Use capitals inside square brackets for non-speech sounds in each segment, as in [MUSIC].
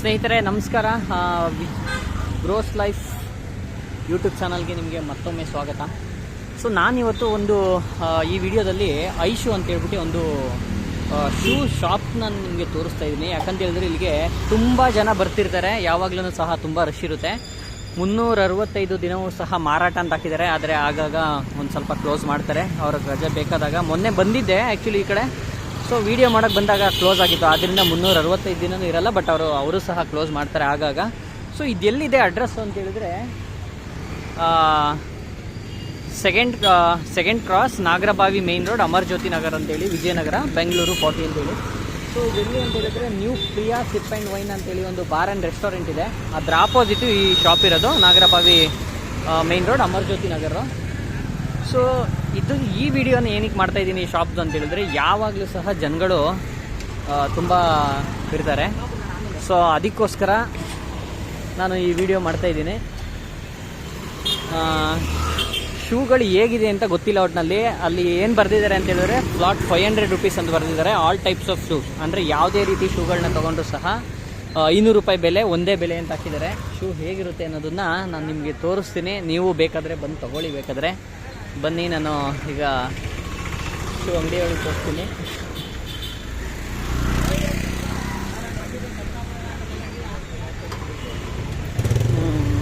ಸ್ನೇಹಿತರೆ, ನಮಸ್ಕಾರ. Gross life YouTube ಚಾನಲ್ಗೆ ನಿಮಗೆ ಮತ್ತೊಮ್ಮೆ ಸ್ವಾಗತ. ಸೊ ನಾನಿವತ್ತು ಒಂದು ಈ ವಿಡಿಯೋದಲ್ಲಿ ಐಶು ಅಂತ ಹೇಳ್ಬಿಟ್ಟು ಒಂದು ಶೂ ಶಾಪ್ನ ನಿಮಗೆ ತೋರಿಸ್ತಾ ಇದ್ದೀನಿ. ಯಾಕಂತ ಹೇಳಿದ್ರೆ ಇಲ್ಲಿಗೆ ತುಂಬ ಜನ ಬರ್ತಿರ್ತಾರೆ. ಯಾವಾಗಲೂ ಸಹ ತುಂಬ ರಶ್ ಇರುತ್ತೆ. ಮುನ್ನೂರ ಅರವತ್ತೈದು ದಿನವೂ ಸಹ ಮಾರಾಟ ಅಂತ ಹಾಕಿದ್ದಾರೆ. ಆದರೆ ಆಗಾಗ ಒಂದು ಸ್ವಲ್ಪ ಕ್ಲೋಸ್ ಮಾಡ್ತಾರೆ. ಅವ್ರಿಗೆ ರಜೆ ಬೇಕಾದಾಗ ಮೊನ್ನೆ ಬಂದಿದ್ದೆ ಆ್ಯಕ್ಚುಲಿ ಈ ಕಡೆ. ಸೊ ವಿಡಿಯೋ ಮಾಡೋಕೆ ಬಂದಾಗ ಕ್ಲೋಸ್ ಆಗಿತ್ತು. ಆದ್ದರಿಂದ ಮುನ್ನೂರ ಅರವತ್ತೈದು ದಿನವೂ ಇರಲ್ಲ ಬಟ್ ಅವರು ಅವರು ಸಹ ಕ್ಲೋಸ್ ಮಾಡ್ತಾರೆ ಆಗಾಗ. ಸೊ ಇದೆಲ್ಲಿದೆ ಅಡ್ರೆಸ್ ಅಂತ ಹೇಳಿದ್ರೆ second second cross Nagarbhavi main road Amar Jyothi Nagar ಅಂತೇಳಿ, ವಿಜಯನಗರ, ಬೆಂಗಳೂರು ಫಾರ್ಟಿ ಅಂತೇಳಿ ಸೊ ಎಲ್ಲಿ ಅಂತ ಹೇಳಿದ್ರೆ new Priya sip and wine ಅಂತೇಳಿ ಒಂದು ಬಾರ್ ಆ್ಯಂಡ್ ರೆಸ್ಟೋರೆಂಟ್ ಇದೆ. ಅದರ ಆಪೋಸಿಟು ಈ ಶಾಪ್ ಇರೋದು, Nagarbhavi main road Amar Jyothi Nagar so, ಇದು ಈ ವಿಡಿಯೋನ ಏನಕ್ಕೆ ಮಾಡ್ತಾ ಇದ್ದೀನಿ ಈ ಶಾಪ್ದು ಅಂತ ಹೇಳಿದ್ರೆ, ಯಾವಾಗಲೂ ಸಹ ಜನಗಳು ತುಂಬ ಇರ್ತಾರೆ. ಸೊ, ಅದಕ್ಕೋಸ್ಕರ ನಾನು ಈ ವಿಡಿಯೋ ಮಾಡ್ತಾ ಇದ್ದೀನಿ. ಶೂಗಳು ಹೇಗಿದೆ ಅಂತ ಗೊತ್ತಿಲ್ಲ ಒಟ್ಟಿನಲ್ಲಿ ಅಲ್ಲಿ ಏನು ಬರೆದಿದ್ದಾರೆ ಅಂತ ಹೇಳಿದ್ರೆ ಫ್ಲಾಟ್ ಫೈವ್ ಹಂಡ್ರೆಡ್ ರುಪೀಸ್ ಅಂತ ಬರೆದಿದ್ದಾರೆ. ಆಲ್ ಟೈಪ್ಸ್ ಆಫ್ ಶೂಸ್ ಅಂದರೆ ಯಾವುದೇ ರೀತಿ ಶೂಗಳನ್ನ ತೊಗೊಂಡ್ರು ಸಹ ಐನೂರು ರೂಪಾಯಿ ಬೆಲೆ, ಒಂದೇ ಬೆಲೆ ಅಂತ ಹಾಕಿದ್ದಾರೆ. ಶೂ ಹೇಗಿರುತ್ತೆ ಅನ್ನೋದನ್ನು ನಾನು ನಿಮಗೆ ತೋರಿಸ್ತೀನಿ. ನೀವು ಬೇಕಾದರೆ ಬಂದು ತಗೊಳ್ಳಿ ಬೇಕಾದರೆ. ಬನ್ನಿ, ನಾನು ಈಗ ಶೂ ಅಂಗಡಿಯೊಳಗೆ ಹೋಗ್ತೀನಿ.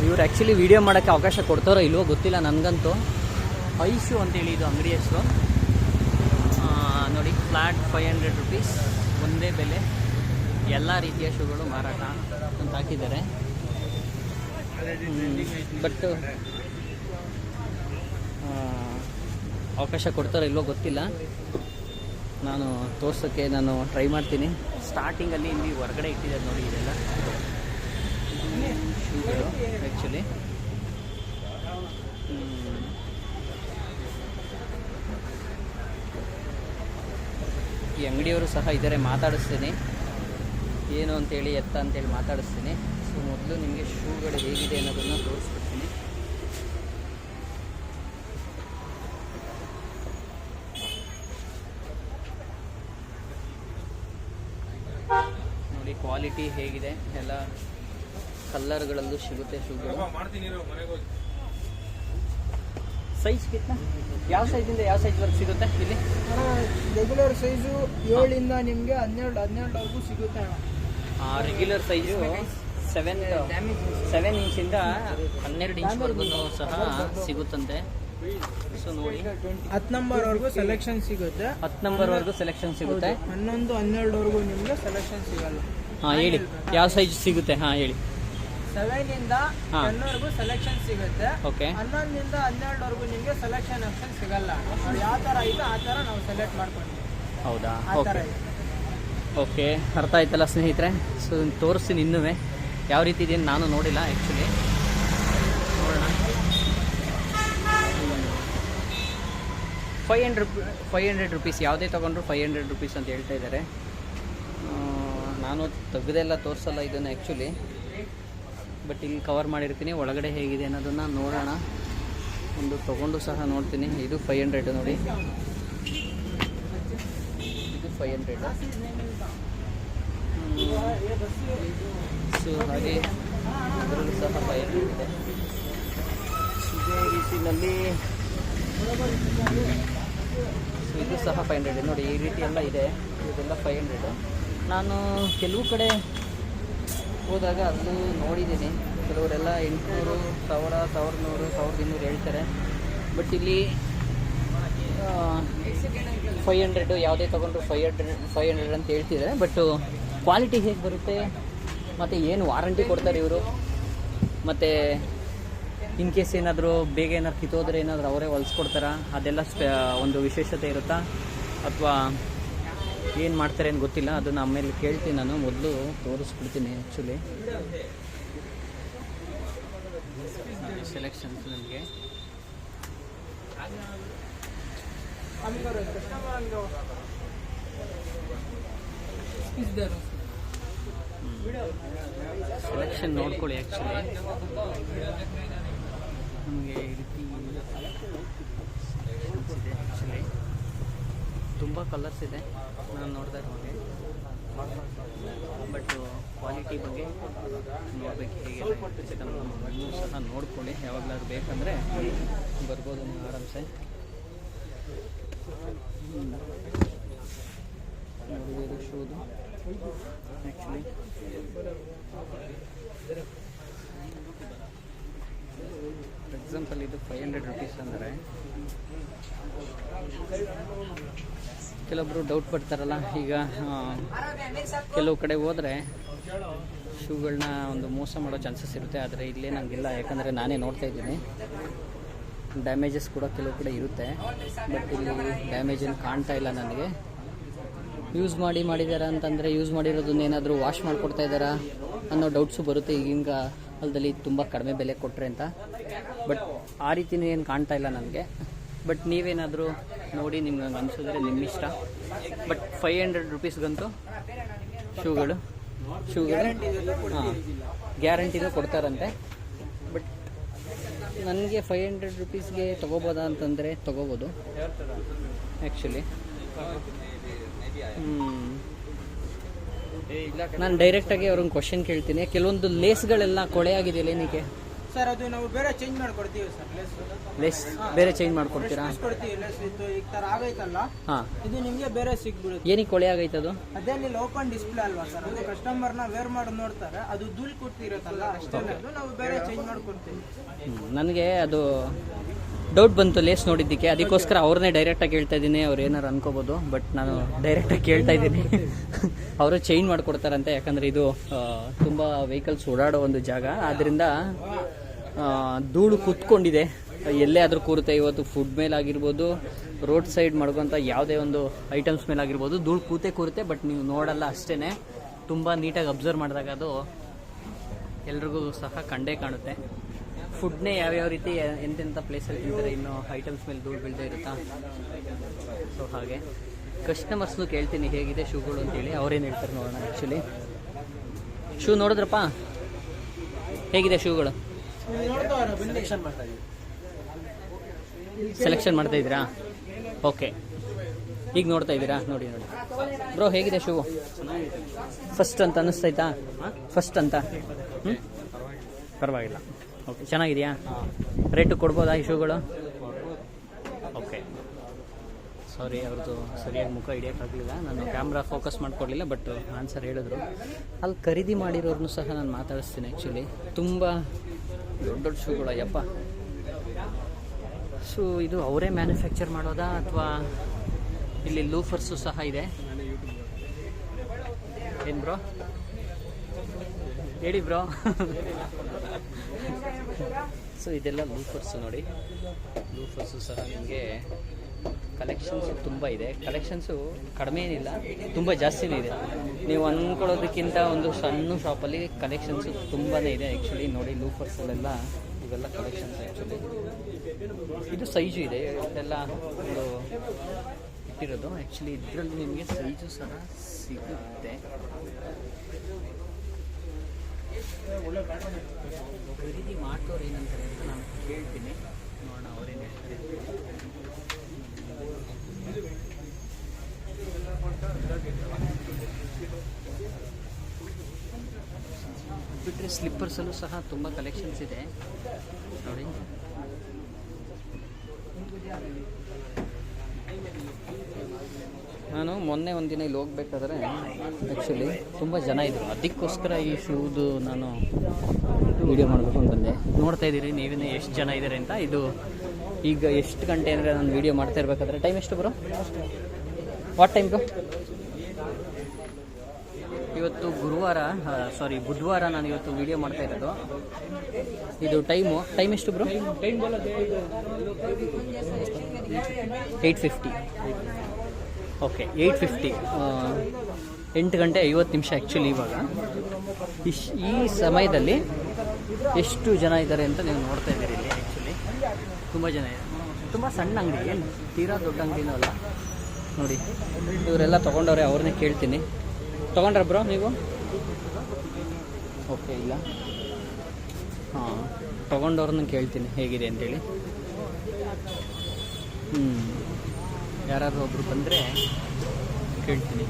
ಇವ್ರು ಆ್ಯಕ್ಚುಲಿ ವಿಡಿಯೋ ಮಾಡೋಕ್ಕೆ ಅವಕಾಶ ಕೊಡ್ತಾರೋ ಇಲ್ವೋ ಗೊತ್ತಿಲ್ಲ ನನಗಂತೂ. ಐಶು ಅಂತೇಳಿ ಇದು ಅಂಗಡಿ ಹೆಸರು. ನೋಡಿ ಫ್ಲಾಟ್ ಫೈವ್ ಹಂಡ್ರೆಡ್ ರುಪೀಸ್ ಒಂದೇ ಬೆಲೆ. ಎಲ್ಲ ರೀತಿಯ ಶೂಗಳು ಮಾರಾಟ ಅಂತ ಹಾಕಿದ್ದಾರೆ. ಬಟ್ ಅವಕಾಶ ಕೊಡ್ತಾರೋ ಇಲ್ವೋ ಗೊತ್ತಿಲ್ಲ. ನಾನು ತೋರ್ಸೋಕ್ಕೆ ನಾನು ಟ್ರೈ ಮಾಡ್ತೀನಿ. ಸ್ಟಾರ್ಟಿಂಗಲ್ಲಿ ಇಲ್ಲಿ ಹೊರಗಡೆ ಇಟ್ಟಿದ್ದಾರೆ ನೋಡಿ ಇದೆಲ್ಲ. ಶೂಗಳು ಆ್ಯಕ್ಚುಲಿ ಈ ಅಂಗಡಿಯವರು ಸಹ ಇದ್ದಾರೆ, ಮಾತಾಡಿಸ್ತೀನಿ. ಏನು ಅಂತೇಳಿ, ಎತ್ತ ಅಂತೇಳಿ ಮಾತಾಡಿಸ್ತೀನಿ. ಸೊ ಮೊದಲು ನಿಮಗೆ ಶೂಗಳು ಹೇಗಿದೆ ಅನ್ನೋದನ್ನು ತೋರಿಸ್ಬಿಡ್ತೀನಿ ನೋಡಿ ಕ್ವಾಲಿಟಿ ಹೇಗಿದೆ ಎಲ್ಲ ಕಲ್ಲರ್ಗಳಲ್ಲೂ ಸಿಗುತ್ತೆ ಶೂಗಳು. ಸೈಜ್ ಕಿತ್ನ ಯಾವ ಸೈಜಿಂದ ಯಾವ ಸೈಜ್ವರೆಗೆ ಸಿಗುತ್ತೆ ಇಲ್ಲಿ? ರೆಗ್ಯುಲರ್ ಸೈಜು ಏಳಿಂದ ನಿಮಗೆ ಹನ್ನೆರಡು ಹನ್ನೆರಡು ಸಿಗುತ್ತೆ ಅಣ್ಣ. ರೆಗ್ಯುಲರ್ ಸೈಜು ಸೆವೆನ್ ಸೆವೆನ್ ಇಂಚಿಂದ ಹನ್ನೆರಡು ಇಂಚ್ವರೆಗೂ ಸಹ ಸಿಗುತ್ತಂತೆ. ಸೊ ನೋಡಿ. ಹತ್ತು ನಂಬರ್ವರೆಗೂ ಸೆಲೆಕ್ಷನ್ ಸಿಗುತ್ತೆ. ಹತ್ತು ನಂಬರ್ವರೆಗೂ ಸೆಲೆಕ್ಷನ್ ಸಿಗುತ್ತೆ. ಹನ್ನೊಂದು ಹನ್ನೆರಡುವರೆಗೂ ನಿಮಗೆ ಸೆಲೆಕ್ಷನ್ ಸಿಗಲ್ಲ. ಹಾಂ ಹೇಳಿ. ಯಾವ ಸೈಜ್ ಸಿಗುತ್ತೆ? ಹಾ ಹೇಳಿ. ಸೆವೆನ್ ಇಂದ ಹಾ. ಟೆನ್ವರೆಗೂ ಸೆಲೆಕ್ಷನ್ ಸಿಗುತ್ತೆ. ಓಕೆ. ಹನ್ನೊಂದಿಂದ ಹನ್ನೆರಡವರೆಗೂ ನಿಮಗೆ ಸೆಲೆಕ್ಷನ್ ಆಪ್ಷನ್ ಸಿಗಲ್ಲ. ಅವ್ರು ಯಾವ ತರ ಐತೆ ಆ ಥರ ನಾವು ಸೆಲೆಕ್ಟ್ ಮಾಡ್ಕೊಂಡ್ವಿ ಹೌದಾ? ಆ ಓಕೆ. ಇದೆ ಓಕೆ. ಅರ್ಥ ಆಯ್ತಲ್ಲ ಸ್ನೇಹಿತರೆ? ಸೊ ತೋರಿಸ್ತೀನಿ ಇನ್ನೂ ಯಾವ ರೀತಿ ಇದೆ ನಾನು ನೋಡಿಲ್ಲ ಆ್ಯಕ್ಚುಲಿ ನೋಡೋಣ. Five hundred five hundred rupees ಯಾವುದೇ ತೊಗೊಂಡ್ರು ಫೈವ್ ಹಂಡ್ರೆಡ್ ರುಪೀಸ್ ಅಂತ ಹೇಳ್ತಾ ಇದ್ದಾರೆ. ನಾನು ತೆಗೆದೆಲ್ಲ ತೋರಿಸಲ್ಲ ಇದನ್ನು ಆ್ಯಕ್ಚುಲಿ ಬಟ್ ಇಲ್ಲಿ ಕವರ್ ಮಾಡಿರ್ತೀನಿ. ಒಳಗಡೆ ಹೇಗಿದೆ ಅನ್ನೋದನ್ನು ನೋಡೋಣ. ಒಂದು ತೊಗೊಂಡು ಸಹ ನೋಡ್ತೀನಿ. ಇದು ಫೈವ್ ಹಂಡ್ರೆಡ್ ನೋಡಿ. ಇದು ಫೈವ್ ಹಂಡ್ರೆಡ್ ಸೊ ಹಾಗೆ ಅದರಲ್ಲೂ ಸಹ ಫೈವ್ ಹಂಡ್ರೆಡ್ ಇದೆ. ಇದೇ ರೀತಿಯಲ್ಲಿ ಸೊ ಇದು ಸಹ ಫೈವ್ ಹಂಡ್ರೆಡ್ ನೋಡಿ, ಈ ರೀತಿ ಎಲ್ಲ ಇದೆ. ಇದೆಲ್ಲ ಫೈವ್ ಹಂಡ್ರೆಡು ನಾನು ಕೆಲವು ಕಡೆ ಹೋದಾಗ ಅಲ್ಲೂ ನೋಡಿದ್ದೀನಿ. ಕೆಲವರೆಲ್ಲ ಎಂಟುನೂರು, ಸಾವಿರ ಸಾವಿರದ ನೂರು ಸಾವಿರದ ಇನ್ನೂರು ಹೇಳ್ತಾರೆ. ಬಟ್ ಇಲ್ಲಿ ಫೈವ್ ಹಂಡ್ರೆಡು ಯಾವುದೇ ತೊಗೊಂಡ್ರು ಫೈವ್ ಹಂಡ್ರೆಡ್ ಫೈವ್ ಹಂಡ್ರೆಡ್ ಅಂತ ಹೇಳ್ತಿದ್ದಾರೆ. ಬಟ್ಟು ಕ್ವಾಲಿಟಿ ಹೇಗೆ ಬರುತ್ತೆ? ಮತ್ತು ಏನು ವಾರಂಟಿ ಕೊಡ್ತಾರೆ ಇವರು? ಮತ್ತು ಇನ್ ಕೇಸ್ ಏನಾದರೂ ಬೇಗ ಏನಾದ್ರು ಕಿತ್ತೋದ್ರೆ ಏನಾದರೂ ಅವರೇ ಹೊಲ್ಸ್ಕೊಡ್ತಾರಾ? ಅದೆಲ್ಲ ಒಂದು ವಿಶೇಷತೆ ಇರುತ್ತಾ? ಅಥವಾ ಏನು ಮಾಡ್ತಾರೆ ಏನು ಗೊತ್ತಿಲ್ಲ. ಅದನ್ನು ಆಮೇಲೆ ಕೇಳ್ತೀನಿ ನಾನು. ಮೊದಲು ತೋರಿಸ್ಬಿಡ್ತೀನಿ ಆ್ಯಕ್ಚುಲಿ ಸೆಲೆಕ್ಷನ್ಸ್ ನಮಗೆ. ಸೆಲೆಕ್ಷನ್ ನೋಡ್ಕೊಳ್ಳಿ ಆ್ಯಕ್ಚುಲಿ ನಮಗೆ ರೀತಿ ಆ್ಯಕ್ಚುಲಿ ತುಂಬ ಕಲರ್ಸ್ ಇದೆ. ನಾನು ನೋಡಿದಾಗ ಹಾಗೆ ಬಟ್ ಕ್ವಾಲಿಟಿ ಬಗ್ಗೆ ನೋಡಬೇಕು ಹೇಗೆ ನೀವು ಸಹ ನೋಡ್ಕೊಳ್ಳಿ. ಯಾವಾಗಲಾದ್ರು ಬೇಕಂದರೆ ಬರ್ಬೋದು ನೀವು ಆರಾಮ್ಸೆ. ಶೂದು ಆ್ಯಕ್ಚುಲಿ ಎಕ್ಸಾಂಪಲ್ ಇದು ಫೈವ್ ಹಂಡ್ರೆಡ್ ರುಪೀಸ್ ಅಂದರೆ. ಕೆಲವೊಬ್ರು ಡೌಟ್ ಪಡ್ತಾರಲ್ಲ, ಈಗ ಕೆಲವು ಕಡೆ ಹೋದರೆ ಶೂಗಳನ್ನ ಒಂದು ಮೋಸ ಮಾಡೋ ಚಾನ್ಸಸ್ ಇರುತ್ತೆ, ಆದರೆ ಇಲ್ಲೇ ನನಗಿಲ್ಲ ಯಾಕಂದರೆ ನಾನೇ ನೋಡ್ತಾ ಇದ್ದೀನಿ. ಡ್ಯಾಮೇಜಸ್ ಕೂಡ ಕೆಲವು ಕಡೆ ಇರುತ್ತೆ ಬಟ್ ಇಲ್ಲಿ ಡ್ಯಾಮೇಜ್ ಏನು ಕಾಣ್ತಾ ಇಲ್ಲ ನನಗೆ. ಯೂಸ್ ಮಾಡಿ ಮಾಡಿದಾರ ಅಂತಂದರೆ ಯೂಸ್ ಮಾಡಿರೋದನ್ನ ಏನಾದರೂ ವಾಶ್ ಮಾಡಿಕೊಡ್ತಾ ಇದ್ದಾರಾ ಅನ್ನೋ ಡೌಟ್ಸು ಬರುತ್ತೆ, ಈಗಿನ ಕಾಲದಲ್ಲಿ ತುಂಬ ಕಡಿಮೆ ಬೆಲೆ ಕೊಟ್ಟರೆ ಅಂತ. ಬಟ್ ಆ ರೀತಿಯೂ ಏನು ಕಾಣ್ತಾ ಇಲ್ಲ ನನಗೆ. ಬಟ್ ನೀವೇನಾದರೂ ನೋಡಿ ನಿಮ್ಗೆ ಹಂಗೆ ಅನಿಸಿದ್ರೆ ನಿಮ್ಮ ಇಷ್ಟ. ಬಟ್ ಫೈವ್ ಹಂಡ್ರೆಡ್ ರುಪೀಸ್ಗಂತೂ ಶೂಗಳು. ಶೂಗಳು. ಹಾಂ ಗ್ಯಾರಂಟಿನೂ ಕೊಡ್ತಾರಂತೆ. ಬಟ್ ನನಗೆ ಫೈವ್ ಹಂಡ್ರೆಡ್ ರುಪೀಸ್ಗೆ ತೊಗೋಬೋದಾ ಅಂತಂದರೆ ತೊಗೋಬೋದು. ಆ್ಯಕ್ಚುಲಿ ನಾನು ಡೈರೆಕ್ಟಾಗಿ ಅವ್ರನ್ನ ಕ್ವಶನ್ ಕೇಳ್ತೀನಿ. ಕೆಲವೊಂದು ಲೇಸ್ಗಳೆಲ್ಲ ಕೊಳೆ ಆಗಿದೆಯಲ್ಲ ಏನಕ್ಕೆ ಸರ್ ಅದು ನಾವು ಬೇರೆ ಚೇಂಜ್ ಮಾಡ್ಕೊಡ್ತೀವಿ ಸರ್ ಲೆಸ್ ಲೇಸ್ ಬೇರೆ ಚೇಂಜ್ ಮಾಡ್ಕೊಡ್ತೀರಾ? ಕೊಡ್ತೀವಿ ಲೆಸ್ ಇತ್ತು ಈ ತರ ಆಗೈತಲ್ಲ? ಹಾಂ. ಇದು ನಿಮಗೆ ಬೇರೆ ಸಿಗ್ಬಿಡುತ್ತೆ. ಏನಕ್ಕೆ ಕೊಳೆ ಅದು? ಅದೇನಿಲ್ಲ ಓಪನ್ ಡಿಸ್ಪ್ಲೇ ಅಲ್ವಾ ಸರ್? ಅದು ಕಸ್ಟಮರ್ನ ವೇರ್ ಮಾಡಿ ನೋಡ್ತಾರೆ ಅದು ಧೂಳ್ ಕೊಟ್ಟಿರುತ್ತಲ್ಲ ಅಷ್ಟೇ ಅದು ನಾವು ಬೇರೆ ಚೇಂಜ್ ಮಾಡ್ಕೊಡ್ತೀವಿ. ನನಗೆ ಅದು ಡೌಟ್ ಬಂತು ಲೇಸ್ ನೋಡಿದ್ದಕ್ಕೆ. ಅದಕ್ಕೋಸ್ಕರ ಅವ್ರನ್ನೇ ಡೈರೆಕ್ಟಾಗಿ ಕೇಳ್ತಾ ಇದ್ದೀನಿ ಅವ್ರು ಏನಾರು ಅನ್ಕೋಬೋದು ಬಟ್ ನಾನು ಡೈರೆಕ್ಟಾಗಿ ಕೇಳ್ತಾ ಇದ್ದೀನಿ. [LAUGHS] ಅವರು ಚೇಂಜ್ ಮಾಡಿಕೊಡ್ತಾರಂತೆ ಯಾಕಂದರೆ ಇದು ತುಂಬ ವೆಹಿಕಲ್ಸ್ ಓಡಾಡೋ ಒಂದು ಜಾಗ. ಆದ್ದರಿಂದ ಧೂಳು ಕೂತ್ಕೊಂಡಿದೆ. ಎಲ್ಲೇ ಆದರೂ ಕೂರುತ್ತೆ. ಇವತ್ತು ಫುಡ್ ಮೇಲಾಗಿರ್ಬೋದು ರೋಡ್ ಸೈಡ್ ಮಾಡ್ಕೊಂತ ಯಾವುದೇ ಒಂದು ಐಟಮ್ಸ್ ಮೇಲಾಗಿರ್ಬೋದು ಧೂಳು ಕೂತೇ ಕೂರುತ್ತೆ. ಬಟ್ ನೀವು ನೋಡಲ್ಲ ಅಷ್ಟೇ ತುಂಬ ನೀಟಾಗಿ ಅಬ್ಸರ್ವ್ ಮಾಡಿದಾಗ ಅದು ಎಲ್ರಿಗೂ ಸಹ ಕಂಡೇ ಕಾಣುತ್ತೆ. ಫುಡ್ನೇ ಯಾವ್ಯಾವ ರೀತಿ ಎಂತೆಂಥ ಪ್ಲೇಸಲ್ಲಿ ತಿಂತಾರೆ, ಇನ್ನು ಐಟಮ್ಸ್ ಮೇಲೆ ಧೂಳು ಬೀಳದೆ ಇರುತ್ತಾ? ಸೊ ಹಾಗೆ. ಕಸ್ಟಮರ್ಸ್ನು ಕೇಳ್ತೀನಿ, ಹೇಗಿದೆ ಶೂಗಳು ಅಂತೇಳಿ. ಅವ್ರೇನು ಹೇಳ್ತಾರೆ ನೋಡೋಣ ಆ್ಯಕ್ಚುಲಿ ಶೂ ನೋಡಿದ್ರಪ್ಪ? ಹೇಗಿದೆ ಶೂಗಳು? ಸೆಲೆಕ್ಷನ್ ಮಾಡ್ತಾ ಇದ್ದೀರಾ? ಓಕೆ ಈಗ ನೋಡ್ತಾ ಇದ್ದೀರಾ? ನೋಡಿ ನೋಡಿ. ಬ್ರೋ ಹೇಗಿದೆ ಶೂ ಫಸ್ಟ್ ಅಂತ ಅನ್ನಿಸ್ತೈತಾ ಫಸ್ಟ್ ಅಂತ? ಹ್ಞೂ ಪರವಾಗಿಲ್ಲ. ಓಕೆ ಚೆನ್ನಾಗಿದೆಯಾ? ರೇಟು ಕೊಡ್ಬೋದಾ ಈ ಶೂಗಳು ಓಕೆ ಸಾರಿ ಅವ್ರದ್ದು ಸರಿಯಾಗಿ ಮುಖ ಹಿಡಿಯೋಕ್ಕಾಗಲಿಲ್ಲ ನಾನು ಕ್ಯಾಮ್ರಾ ಫೋಕಸ್ ಮಾಡಿಕೊಡಲಿಲ್ಲ ಬಟ್ ಆನ್ಸರ್ ಹೇಳಿದ್ರು. ಅಲ್ಲಿ ಖರೀದಿ ಮಾಡಿರೋರ್ನು ಸಹ ನಾನು ಮಾತಾಡಿಸ್ತೀನಿ ಆ್ಯಕ್ಚುಲಿ ತುಂಬ ದೊಡ್ಡ ದೊಡ್ಡ ಶೂಗಳು, ಅಯ್ಯಪ್ಪ. ಸೊ ಇದು ಅವರೇ ಮ್ಯಾನುಫ್ಯಾಕ್ಚರ್ ಮಾಡೋದಾ ಅಥವಾ ಇಲ್ಲಿ ಲೂಫರ್ಸು ಸಹ ಇದೆ? ಏನು ಬ್ರೋ ಹೇಳಿ ಬ್ರೋ ಸೊ ಇದೆಲ್ಲ ಲೂಫರ್ಸು ನೋಡಿ. ಲೂಫರ್ಸು ಸಹ ನಿಮಗೆ ಕಲೆಕ್ಷನ್ಸ್ ತುಂಬ ಇದೆ. ಕಲೆಕ್ಷನ್ಸು ಕಡಿಮೆ ಏನಿಲ್ಲ, ತುಂಬ ಜಾಸ್ತಿನೇ ಇದೆ. ನೀವು ಅಂದ್ಕೊಳ್ಳೋದಕ್ಕಿಂತ ಒಂದು ಸಣ್ಣ ಶಾಪಲ್ಲಿ ಕಲೆಕ್ಷನ್ಸು ತುಂಬಾ ಇದೆ. ಆ್ಯಕ್ಚುಲಿ ನೋಡಿ ಲೂಫರ್ಸ್ಗಳೆಲ್ಲ ಇವೆಲ್ಲ ಕಲೆಕ್ಷನ್ಸ್ ಆ್ಯಕ್ಚುಲಿ ಇದು ಸೈಜು ಇದೆ. ಇದೆಲ್ಲ ಒಂದು ಇಟ್ಟಿರೋದು. ಆ್ಯಕ್ಚುಲಿ ಇದರಲ್ಲಿ ನಿಮಗೆ ಸೈಜು ಸಹ ಸಿಗುತ್ತೆ. ಖರೀದಿ ಮಾಡ್ತವ್ರು ಏನಂತಾರೆ ಅಂತ ನಾನು ನೋಡೋಣ ಅವ್ರೇನು ಹೇಳ್ತಾರೆ ಬಿಟ್ಟರೆ ಸ್ಲಿಪ್ಪರ್ಸಲ್ಲೂ ಸಹ ತುಂಬ ಕಲೆಕ್ಷನ್ಸ್ ಇದೆ. ನೋಡಿ. ನಾನು ಮೊನ್ನೆ ಒಂದಿನ ಇಲ್ಲಿ ಹೋಗ್ಬೇಕಾದ್ರೆ ಆ್ಯಕ್ಚುಲಿ ತುಂಬ ಜನ ಇದ್ದರು ಅದಕ್ಕೋಸ್ಕರ ಈ ಶೂದು ನಾನು ವಿಡಿಯೋ ಮಾಡಬೇಕು ಅಂತ ಬಂದೆ. ನೋಡ್ತಾ ಇದ್ದೀರಿ ನೀವೇ ಎಷ್ಟು ಜನ ಇದ್ದಾರೆ ಅಂತ. ಇದು ಈಗ ಎಷ್ಟು ಗಂಟೆ ಅಂದರೆ ನಾನು ವೀಡಿಯೋ ಮಾಡ್ತಾ ಇರಬೇಕಾದ್ರೆ ಟೈಮ್ ಎಷ್ಟು ಬರೋ ವಾಟ್ ಟೈಮ್ ಬ್ರೋ ಇವತ್ತು ಗುರುವಾರ ಸಾರಿ ಬುಧವಾರ ನಾನು ಇವತ್ತು ವಿಡಿಯೋ ಮಾಡ್ತಾ ಇರೋದು. ಇದು ಟೈಮು ಟೈಮ್ ಎಷ್ಟು bro eight fifty okay eight fifty ಎಂಟು ಗಂಟೆ ಐವತ್ತು ನಿಮಿಷ ಆ್ಯಕ್ಚುಲಿ ಇವಾಗ. ಇಶ್ ಈ ಸಮಯದಲ್ಲಿ ಎಷ್ಟು ಜನ ಇದ್ದಾರೆ ಅಂತ ನೀವು ನೋಡ್ತಾ ಇದ್ದೀರಿ ಇಲ್ಲಿ. ತುಂಬ ಜನ ಇದೆ. ತುಂಬ ಸಣ್ಣ ಅಂಗಡಿ, ಏನು ತೀರಾ ದೊಡ್ಡ ಅಂಗಡಿನೂ ಅಲ್ಲ. ನೋಡಿ, ಇವರೆಲ್ಲ ತೊಗೊಂಡವ್ರೆ, ಅವ್ರನ್ನೇ ಕೇಳ್ತೀನಿ. ತೊಗೊಂಡ್ರ ಬ್ರೋ ನೀವು? ಓಕೆ, ಇಲ್ಲ. ಹಾಂ, ತೊಗೊಂಡವ್ರನ್ನ ಕೇಳ್ತೀನಿ, ಹೇಗಿದೆ ಅಂತೇಳಿ. ಹ್ಞೂ ಯಾರಾದರೂ ಒಬ್ರು ಬಂದರೆ ಕೇಳ್ತೀನಿ.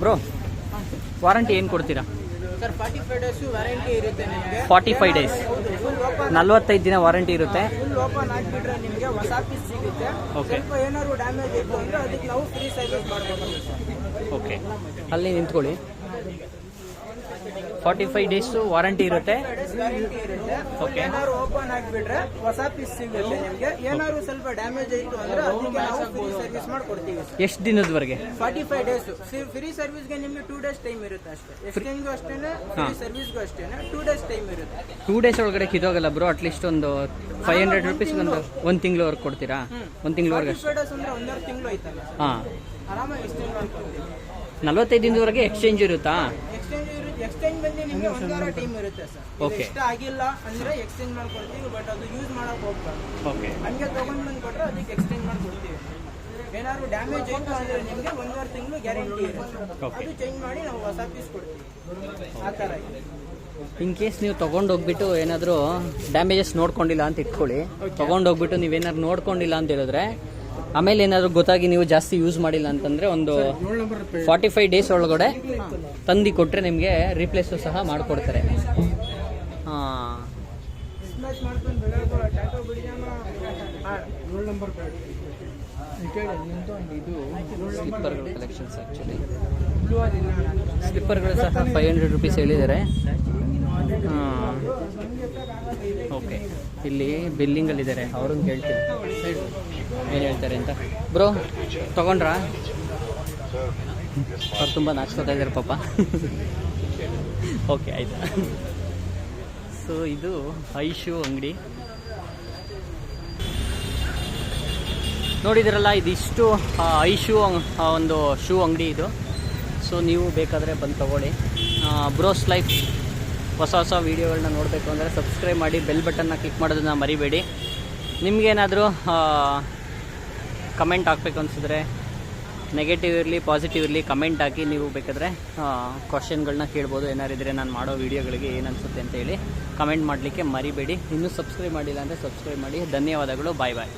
ಬ್ರೋ, ವಾರಂಟಿ ಏನು ಕೊಡ್ತೀರಾ? ಫಾರ್ಟಿ ಫೈವ್ ಡೇಸ್ ನಲ್ವತ್ತೈದು ದಿನ ವಾರಂಟಿ ಇರುತ್ತೆ. ಓಕೆ ಅಲ್ಲಿ ನಿಂತ್ಕೊಳ್ಳಿ. ಫಾರ್ಟಿ ಫೈವ್ ಡೇಸ್ ವಾರಂಟಿ ಇರುತ್ತೆ ಏನಾದ್ರು ಓಪನ್ ಆಗಿಬಿಟ್ರೆ ಹೊಸ ಪೀಸ್ ಸಿಗುತ್ತೆ ನಿಮಗೆ. ಏನಾದ್ರು ಸ್ವಲ್ಪ ಡ್ಯಾಮೇಜ್ ಆಯ್ತು ಅಂದ್ರೆ ಅದಕ್ಕೆ ನಾವು ಫ್ರೀ ಸರ್ವಿಸ್ ಮಾಡ್ಕೊಡ್ತೀವಿ. ಎಷ್ಟು ದಿನದವರೆಗೆ? ಫಾರ್ಟಿ ಫೈವ್ ಡೇಸ್ ಫ್ರೀ ಸರ್ವಿಸ್ಗೆ ನಿಮಗೆ ಟೂ ಡೇಸ್ ಟೈಮ್ ಇರುತ್ತೆ ಅಷ್ಟೇ. ಎಕ್ಸ್ಚೇಂಜ್ಗೂ ಅಷ್ಟೇನೆ ಫ್ರೀ ಸರ್ವಿಸ್ಗೂ ಅಷ್ಟೇನೆ ಟೂ ಡೇಸ್ ಟೈಮ್ ಇರುತ್ತೆ. ಟೂ ಡೇಸ್ ಒಳಗಡೆ ಕಿದೋಗಲ್ಲ ಬ್ರೋ ಅಟ್ಲೀಸ್ಟ್ ಒಂದು ಫೈವ್ ಹಂಡ್ರೆಡ್ ರುಪೀಸ್ ಒಂದು ಒಂದು ತಿಂಗಳವರೆಗೆ ಕೊಡ್ತೀರಾ? ಒಂದು ತಿಂಗಳವರೆಗೆ ಅಂದ್ರೆ ಒಂದೂವರೆ ತಿಂಗಳು ಆಯ್ತಲ್ಲ. ಹಾಂ. ಆರಾಮಾಗಿ ಎಕ್ಸ್ಚೇಂಜ್ ನಲ್ವತ್ತೈದು ದಿನದವರೆಗೆ ಎಕ್ಸ್ಚೇಂಜ್ ಇರುತ್ತಾ? ಎಕ್ಸ್ಚೇಂಜ್ ಬಂದು ನಿಮಗೆ ಒಂದು ವಾರ ಟೈಮ್ ಇರುತ್ತೆ ಸರ್. Okay. ಇಷ್ಟ ಆಗಿಲ್ಲ ಅಂದ್ರೆ ಎಕ್ಸ್ಚೇಂಜ್ ಮಾಡ್ಕೊಡ್ತೀವಿ ಬಟ್ ಅದು ಯೂಸ್ ಮಾಡಕ್ ಹೋಗ್ಬಾರ್ದು. ಓಕೆ ಹಂಗೆ ತಗೊಂಡ್ ಬಂದು ಕೊಟ್ರೆ ಅದಕ್ಕೆ ಎಕ್ಸ್ಚೇಂಜ್ ಮಾಡ್ಕೊಡ್ತೀವಿ. ಏನಾದ್ರು ಡ್ಯಾಮೇಜ್ ಆಯ್ತು ಅಂದ್ರೆ ನಿಮಗೆ ಒಂದೂವರೆ ತಿಂಗಳು ಗ್ಯಾರಂಟಿ ಇರುತ್ತೆ. Okay. ಅದು ಚೇಂಜ್ ಮಾಡಿ ನಾವು ಹೊಸ ಪೀಸ್ ಕೊಡ್ತೀವಿ. ಆ ಥರ ಇದೆ. ಇನ್ ಕೇಸ್ ನೀವು ತಗೊಂಡ್ ಹೋಗ್ಬಿಟ್ಟು ಏನಾದರೂ ಡ್ಯಾಮೇಜಸ್ ನೋಡ್ಕೊಂಡಿಲ್ಲ ಅಂತ ಇಟ್ಕೊಳ್ಳಿ. ತಗೊಂಡ್ ಹೋಗ್ಬಿಟ್ಟು ನೀವೇನಾದ್ರು ನೋಡ್ಕೊಂಡಿಲ್ಲ ಅಂತ ಹೇಳಿದ್ರೆ ಆಮೇಲೆ ಏನಾದರೂ ಗೊತ್ತಾಗಿ ನೀವು ಜಾಸ್ತಿ ಯೂಸ್ ಮಾಡಿಲ್ಲ ಅಂತಂದರೆ ಒಂದು ಫಾರ್ಟಿ ಫೈವ್ ಡೇಸ್ ಒಳಗಡೆ ತಂದು ಕೊಟ್ಟರೆ ನಿಮಗೆ ರೀಪ್ಲೇಸು ಸಹ ಮಾಡಿಕೊಡ್ತಾರೆ. ಹಾಂ. ಸ್ಲಿಪ್ಪರ್ಗಳು ಕಲೆಕ್ಷನ್ಸ್ ಆ್ಯಕ್ಚುಲಿ ಸ್ಲಿಪ್ಪರ್ಗಳು ಸಹ ಫೈವ್ ಹಂಡ್ರೆಡ್ ರುಪೀಸ್ ಹೇಳಿದ್ದಾರೆ. ಓಕೆ ಇಲ್ಲಿ ಬಿಲ್ಲಿಂಗಲ್ಲಿದ್ದಾರೆ ಅವ್ರನ್ನ ಕೇಳ್ತೀನಿ. ಏನು ಹೇಳ್ತಾರೆ ಅಂತ. ಬ್ರೋ, ತಗೊಂಡ್ರಾ? ಅವ್ರು ತುಂಬ ನಾಚ್ಕೋತಾ ಇದ್ದಾರೆ ಪಾಪ. ಓಕೆ, ಆಯ್ತಾ. ಸೊ ಇದು ಐಶು ಅಂಗಡಿ. ನೋಡಿದಿರಲ್ಲ, ಇದಿಷ್ಟು ಐ ಐಶು ಒಂದು ಶೂ ಅಂಗಡಿ ಇದು. ಸೊ ನೀವು ಬೇಕಾದರೆ ಬಂದು ತಗೊಳ್ಳಿ. ಬ್ರೋಸ್ ಲೈಫ್ ಹೊಸ ಹೊಸ ವೀಡಿಯೋಗಳನ್ನ ನೋಡಬೇಕು ಅಂದರೆ ಸಬ್ಸ್ಕ್ರೈಬ್ ಮಾಡಿ, ಬೆಲ್ ಬಟನ್ನ ಕ್ಲಿಕ್ ಮಾಡೋದನ್ನ ಮರಿಬೇಡಿ. ನಿಮಗೇನಾದರೂ ಕಮೆಂಟ್ ಹಾಕಬೇಕು ಅನಿಸಿದ್ರೆ ನೆಗೆಟಿವ್ ಇರಲಿ ಪಾಸಿಟಿವ್ ಇರಲಿ ಕಮೆಂಟ್ ಹಾಕಿ ನೀವು ಬೇಕಾದರೆ ಕ್ವಶನ್ಗಳನ್ನ ಕೇಳ್ಬೋದು. ಏನಾರಿದ್ರೆ ನಾನು ಮಾಡೋ ವೀಡಿಯೋಗಳಿಗೆ ಏನು ಅನಿಸುತ್ತೆ ಅಂತ ಹೇಳಿ ಕಮೆಂಟ್ ಮಾಡಲಿಕ್ಕೆ ಮರಿಬೇಡಿ. ಇನ್ನೂ ಸಬ್ಸ್ಕ್ರೈಬ್ ಮಾಡಿಲ್ಲ ಅಂದರೆ ಸಬ್ಸ್ಕ್ರೈಬ್ ಮಾಡಿ. ಧನ್ಯವಾದಗಳು. ಬಾಯ್ ಬಾಯ್